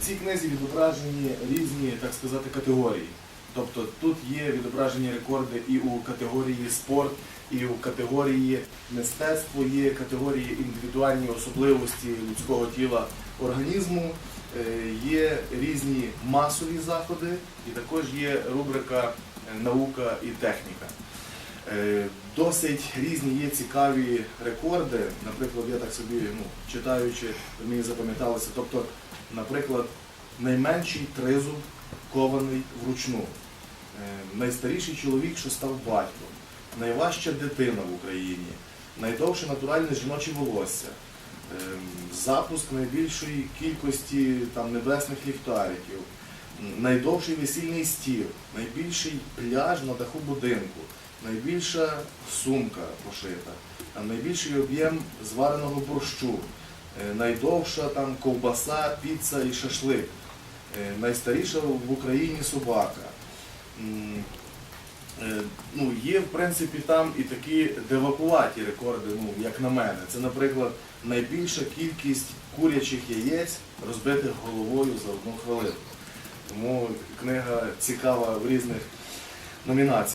В цій книзі відображені різні, так сказати, категорії. Тобто тут є відображені рекорди і у категорії спорт, і у категорії мистецтво, є категорії індивідуальні особливості людського тіла організму, е, є різні масові заходи, і також є рубрика наука і техніка. Е, Досить різні є цікаві рекорди. Наприклад, я так собі, ну, читаючи, мені запам'яталося. Тобто, наприклад, найменший тризуб кований вручну, Е, найстаріший чоловік, що став батьком, найважча дитина в Україні, найдовше натуральне жіноче волосся, е, запуск найбільшої кількості там, небесних ліхтариків, найдовший весільний стіл, найбільший пляж на даху будинку, найбільша сумка пошита, найбільший об'єм звареного борщу, е, найдовша там ковбаса, піца і шашлик, е, найстаріша в Україні собака. Е, Ну, є, в принципі, там і такі девакуваті рекорди, ну, як на мене. Це, наприклад, найбільша кількість курячих яєць, розбитих головою за одну хвилину. Тому книга цікава в різних номінаціях.